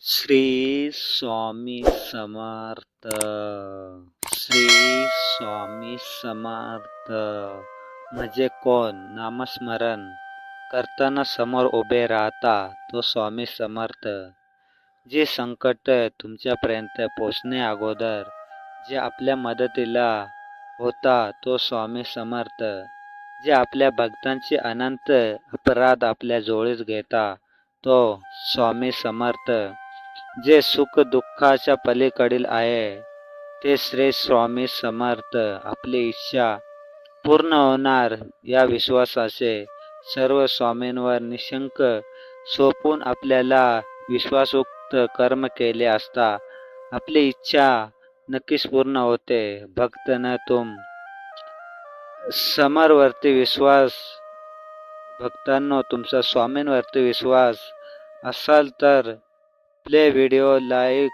श्री स्वामी समर्थ। श्री स्वामी समर्थ। म्हणजे कोण? नामस्मरण करताना समोर उभे राहता तो स्वामी समर्थ. जे संकट तुमच्यापर्यंत पोचणे अगोदर जे आपल्या मदतीला होता तो स्वामी समर्थ. जे आपल्या भक्तांचे अनंत अपराध आपल्या जोळीस घेता तो स्वामी समर्थ. जे सुख दुःखाच्या पलीकडील आहे ते श्री स्वामी समर्थ आपली इच्छा पूर्ण होणार या विश्वासाचे सर्व स्वामींवर निशंक सोपून आपल्याला विश्वासोक्त कर्म केले असता आपली इच्छा नक्कीच पूर्ण होते. भक्त न तुम समरवरती विश्वास भक्तांनो तुमचा स्वामींवरती विश्वास असाल तर प्ले व्हिडिओ लाईक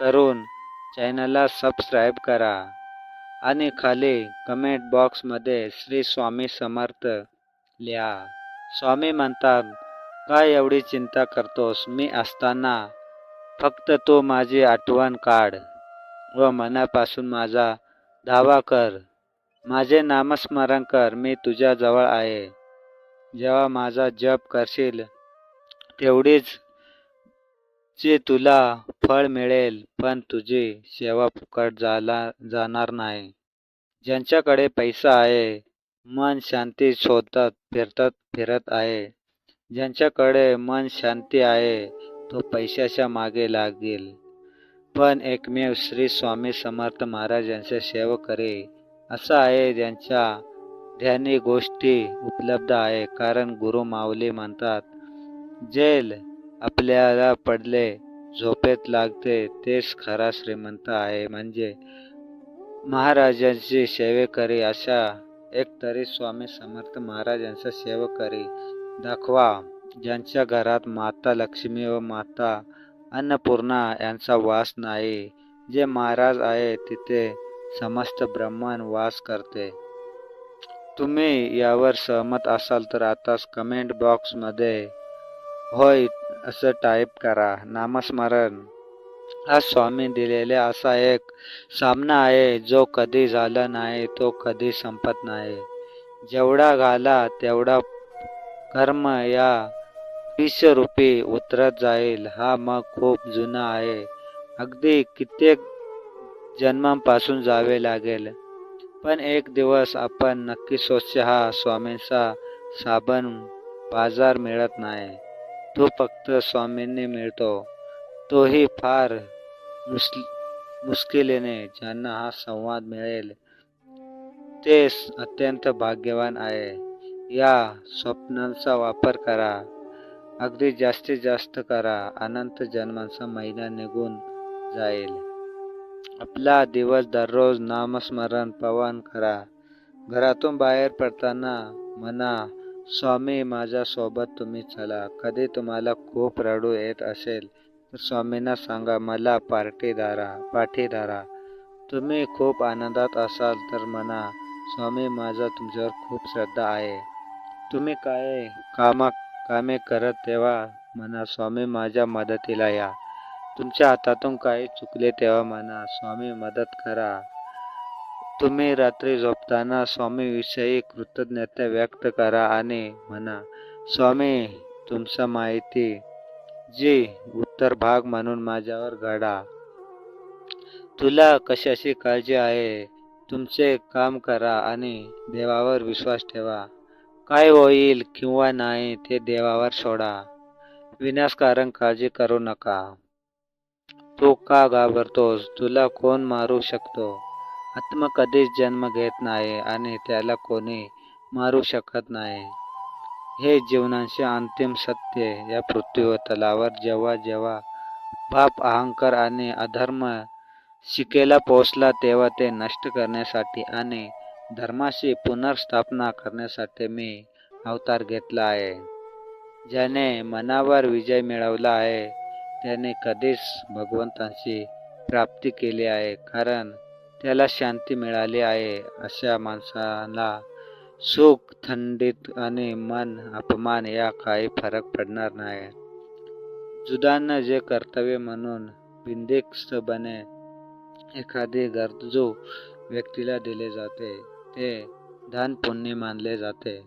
करून चॅनलला सबस्क्राईब करा. आणि खाली कमेंट बॉक्समध्ये श्री स्वामी समर्थ लिहा. स्वामी म्हणतात काय एवढी चिंता करतोस? मी असताना फक्त तू माझी आठवण काढ व मनापासून माझा धावा कर. माझे नामस्मरण कर. मी तुझ्याजवळ आहे. जेव्हा माझा जप करशील तेवढीच जे तुला फळ मिळेल पण तुझी सेवा फुकट झाला जाणार नाही. ज्यांच्याकडे पैसा आहे मन शांती शोधत फिरतात फिरत आहे. ज्यांच्याकडे मन शांती आहे तो पैशाच्या मागे लागेल. पण एकमेव श्री स्वामी समर्थ महाराज यांचे सेवा करे. असा आहे ज्यांच्या ध्यानी गोष्टी उपलब्ध आहे कारण गुरु माऊली म्हणतात जेल आपल्याला पडले झोपेत लागते तेच खरा श्रीमंत आहे. म्हणजे महाराजांची सेवेकरी अशा एक तरी स्वामी समर्थ महाराजांचा सेवेकरी दाखवा ज्यांच्या घरात माता लक्ष्मी व माता अन्नपूर्णा यांचा वास नाही. जे महाराज आहे तिथे समस्त ब्रह्मांड वास करते. तुम्ही यावर सहमत असाल तर आताच कमेंट बॉक्समध्ये होय असं टाईप करा. नामस्मरण. हा स्वामी दिलेले असा एक सामना आहे जो कधी झाला नाही तो कधी संपत नाही. जेवढा घाला तेवढा कर्म या विषरूपी उतरत जाईल. हा मग खूप जुना आहे. अगदी कित्येक जन्मांपासून जावे लागेल. पण एक दिवस आपण नक्की स्वच्छ हा स्वामींचा साबण बाजार मिळत नाही. तो फक्त स्वामींनी मिळतो. तोही फार मुश्ल मुश्किलीने ज्यांना हा संवाद मिळेल ते अत्यंत भाग्यवान आहे. या स्वप्नांचा वापर करा. अगदी जास्तीत जास्त करा. अनंत जन्मांचा महिना निघून जाईल. आपला दिवस दररोज नामस्मरण पवन करा. घरातून बाहेर पडताना मना स्वामी माझ्यासोबत तुम्ही चला. कधी तुम्हाला खूप रडू येत असेल तर स्वामींना सांगा मला पार्टीदारा पाठीदारा तुम्ही खूप आनंदात असाल तर म्हणा स्वामी माझा तुमच्यावर खूप श्रद्धा आहे. तुम्ही काय कामा कामे करत तेव्हा म्हणा स्वामी माझ्या मदतीला या. तुमच्या हातातून काही चुकले तेव्हा म्हणा स्वामी मदत करा. तुम्ही रात्री झोपताना स्वामीविषयी कृतज्ञता व्यक्त करा आणि म्हणा स्वामी तुमचा माहिती जी उत्तर भाग म्हणून माझ्यावर घडा. तुला कशाची काळजी आहे तुमचे काम करा आणि देवावर विश्वास ठेवा. काय होईल किंवा नाही ते देवावर सोडा. विनाशकारण काळजी करू नका. तू का घाबरतोस? तुला कोण मारू शकतो? आत्मा कधीच जन्म घेत नाही आणि त्याला कोणी मारू शकत नाही. हे जीवनाचे अंतिम सत्य या पृथ्वीवर तलावर जेव्हा जेव्हा पाप अहंकार आणि अधर्म शिकेला पोचला तेव्हा ते नष्ट करण्यासाठी आणि धर्माची पुनर्स्थापना करण्यासाठी मी अवतार घेतला आहे. ज्याने मनावर विजय मिळवला आहे त्याने कधीच भगवंतांची प्राप्ती केली आहे. कारण त्याला शांती मिळाली आहे अशा माणसाला सुख थंडीत आणि मन अपमान या काही फरक पडणार नाही. जुदांना जे कर्तव्य म्हणून बिनदिक्स्तपणे एखादी गरजू व्यक्तीला दिले जाते ते धन पुण्य मानले जाते.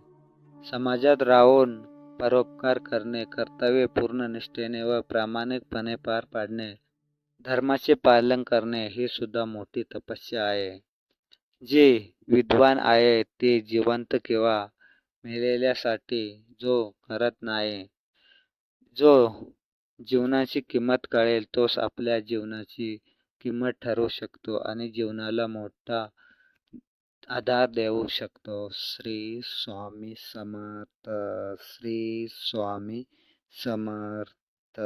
समाजात राहून परोपकार करणे कर्तव्य पूर्ण निष्ठेने व प्रामाणिकपणे पार पाडणे धर्माचे पालन करणे ही सुद्धा मोठी तपस्या आहे. जे विद्वान आहे ते जिवंत किंवा मेलेल्यासाठी जो करत नाही जो जीवनाची किंमत कळेल तोच आपल्या जीवनाची किंमत ठरवू शकतो आणि जीवनाला मोठा आधार देऊ शकतो. श्री स्वामी समर्थ श्री स्वामी समर्थ.